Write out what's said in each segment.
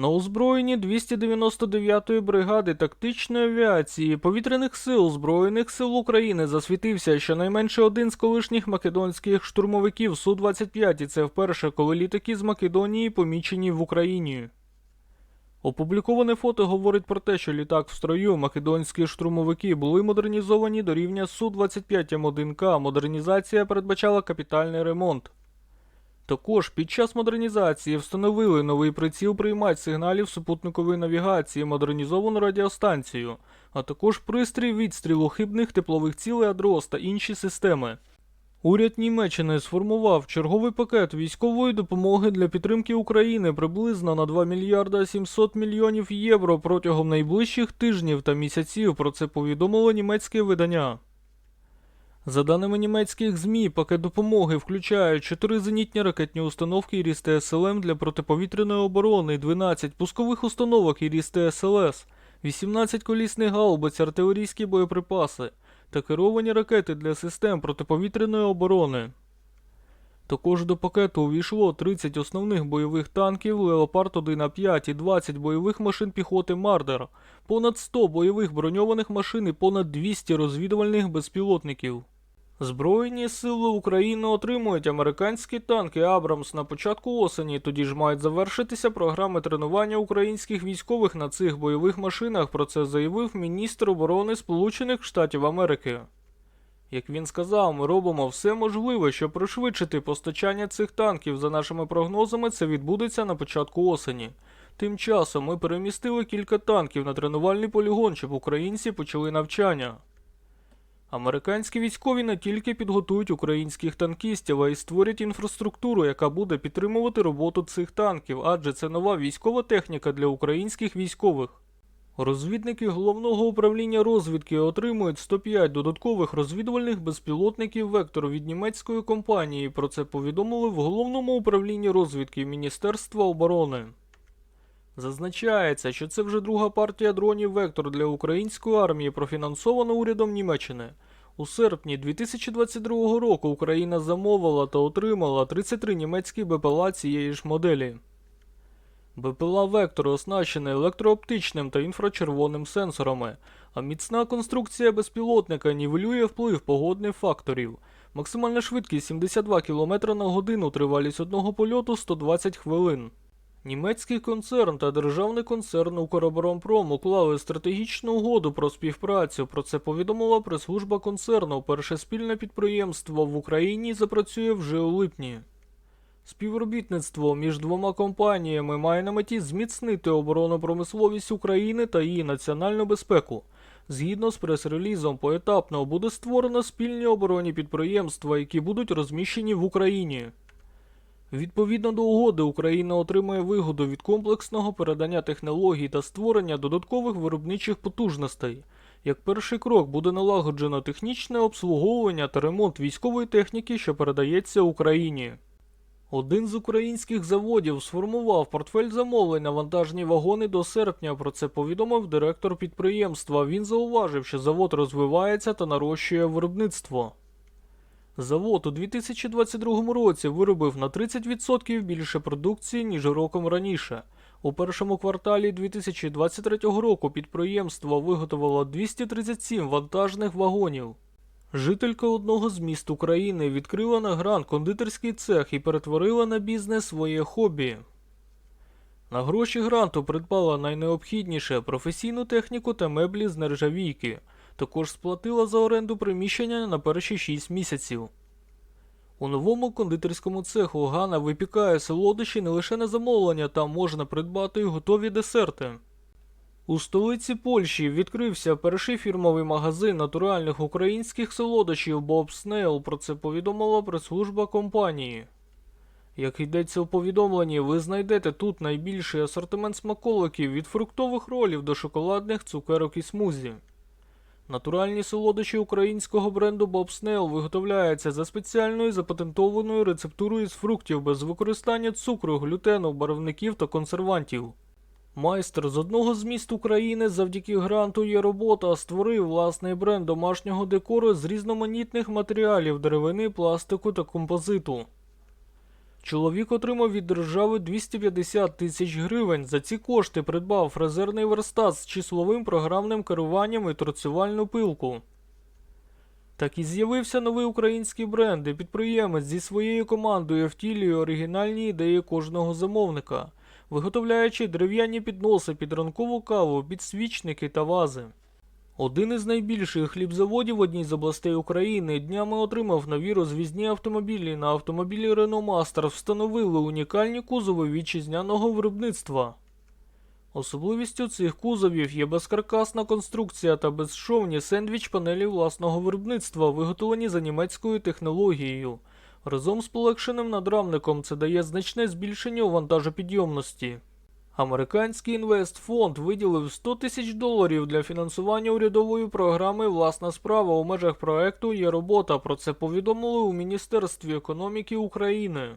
На озброєнні 299-ї бригади тактичної авіації повітряних сил Збройних сил України засвітився щонайменше один з колишніх македонських штурмовиків Су-25, і це вперше, коли літаки з Македонії помічені в Україні. Опубліковане фото говорить про те, що літак в строю македонські штурмовики були модернізовані до рівня Су-25 М1К. Модернізація передбачала капітальний ремонт. Також під час модернізації встановили новий приціл приймач сигналів супутникової навігації, модернізовану радіостанцію, а також пристрій відстрілу хибних теплових цілей Адрос та інші системи. Уряд Німеччини сформував черговий пакет військової допомоги для підтримки України приблизно на 2 мільярда 700 мільйонів євро протягом найближчих тижнів та місяців. Про це повідомило німецьке видання. За даними німецьких ЗМІ, пакет допомоги включає 4 зенітні ракетні установки Іріс ТСЛМ для протиповітряної оборони, 12 пускових установок Іріс ТСЛС, 18 колісних гаубиць, артилерійські боєприпаси та керовані ракети для систем протиповітряної оборони. Також до пакету увійшло 30 основних бойових танків Леопард 1 А5 і 20 бойових машин піхоти Мардер, понад 100 бойових броньованих машин і понад 200 розвідувальних безпілотників. Збройні сили України отримують американські танки Абрамс на початку осені. Тоді ж мають завершитися програми тренування українських військових на цих бойових машинах. Про це заявив міністр оборони Сполучених Штатів Америки. Як він сказав, ми робимо все можливе, щоб пришвидшити постачання цих танків. За нашими прогнозами, це відбудеться на початку осені. Тим часом ми перемістили кілька танків на тренувальний полігон, щоб українці почали навчання. Американські військові не тільки підготують українських танкістів, а й створять інфраструктуру, яка буде підтримувати роботу цих танків, адже це нова військова техніка для українських військових. Розвідники головного управління розвідки отримують 105 додаткових розвідувальних безпілотників Вектор від німецької компанії. Про це повідомили в головному управлінні розвідки Міністерства оборони. Зазначається, що це вже друга партія дронів Вектор для української армії, профінансована урядом Німеччини. У серпні 2022 року Україна замовила та отримала 33 німецькі БПЛА цієї ж моделі. БПЛА Вектор оснащений електрооптичним та інфрачервоним сенсорами, а міцна конструкція безпілотника нівелює вплив погодних факторів. Максимальна швидкість 72 км на годину, тривалість одного польоту 120 хвилин. Німецький концерн та державний концерн Укроборонпром уклали стратегічну угоду про співпрацю. Про це повідомила прес-служба концерну. Перше спільне підприємство в Україні запрацює вже у липні. Співробітництво між двома компаніями має на меті зміцнити оборонну промисловість України та її національну безпеку. Згідно з прес-релізом, поетапно буде створено спільні оборонні підприємства, які будуть розміщені в Україні. Відповідно до угоди, Україна отримує вигоду від комплексного передання технологій та створення додаткових виробничих потужностей. Як перший крок буде налагоджено технічне обслуговування та ремонт військової техніки, що передається Україні. Один з українських заводів сформував портфель замовлень на вантажні вагони до серпня. Про це повідомив директор підприємства. Він зауважив, що завод розвивається та нарощує виробництво. Завод у 2022 році виробив на 30% більше продукції, ніж роком раніше. У першому кварталі 2023 року підприємство виготовило 237 вантажних вагонів. Жителька одного з міст України відкрила на гран кондитерський цех і перетворила на бізнес своє хобі. На гроші гранту придбала найнеобхідніше професійну техніку та меблі з нержавійки. Також сплатила за оренду приміщення на перші 6 місяців. У новому кондитерському цеху Гана випікає солодощі не лише на замовлення, там можна придбати готові десерти. У столиці Польщі відкрився перший фірмовий магазин натуральних українських солодощів Bob Snail, про це повідомила прес-служба компанії. Як йдеться у повідомленні, ви знайдете тут найбільший асортимент смаколиків від фруктових ролів до шоколадних цукерок і смузі. Натуральні солодощі українського бренду Bob Snell виготовляються за спеціальною запатентованою рецептурою з фруктів без використання цукру, глютену, барвників та консервантів. Майстер з одного з міст України завдяки гранту є робота створив власний бренд домашнього декору з різноманітних матеріалів деревини, пластику та композиту. Чоловік отримав від держави 250 тисяч гривень. За ці кошти придбав фрезерний верстат з числовим програмним керуванням і торцювальну пилку. Так і з'явився новий український бренд, і підприємець зі своєю командою втілює оригінальні ідеї кожного замовника, виготовляючи дерев'яні підноси під ранкову каву, підсвічники та вази. Один із найбільших хлібзаводів в одній з областей України днями отримав нові розвізні автомобілі. На автомобілі Renault Master встановили унікальні кузови вітчизняного виробництва. Особливістю цих кузовів є безкаркасна конструкція та безшовні сендвіч-панелі власного виробництва, виготовлені за німецькою технологією. Разом з полегшеним надрамником це дає значне збільшення у вантажопідйомності. Американський інвестфонд виділив 100 тисяч доларів для фінансування урядової програми Власна справа у межах проекту є робота. Про це повідомили у Міністерстві економіки України.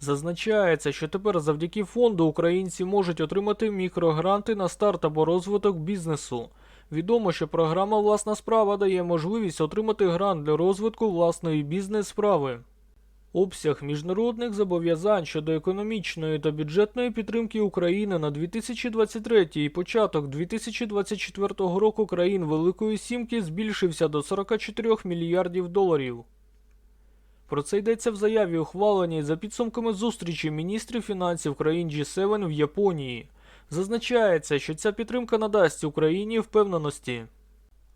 Зазначається, що тепер завдяки фонду українці можуть отримати мікрогранти на старт або розвиток бізнесу. Відомо, що програма Власна справа дає можливість отримати грант для розвитку власної бізнес-справи. Обсяг міжнародних зобов'язань щодо економічної та бюджетної підтримки України на 2023 і початок 2024 року країн Великої Сімки збільшився до 44 мільярдів доларів. Про це йдеться в заяві, ухваленій за підсумками зустрічі міністрів фінансів країн G7 в Японії. Зазначається, що ця підтримка надасть Україні впевненості.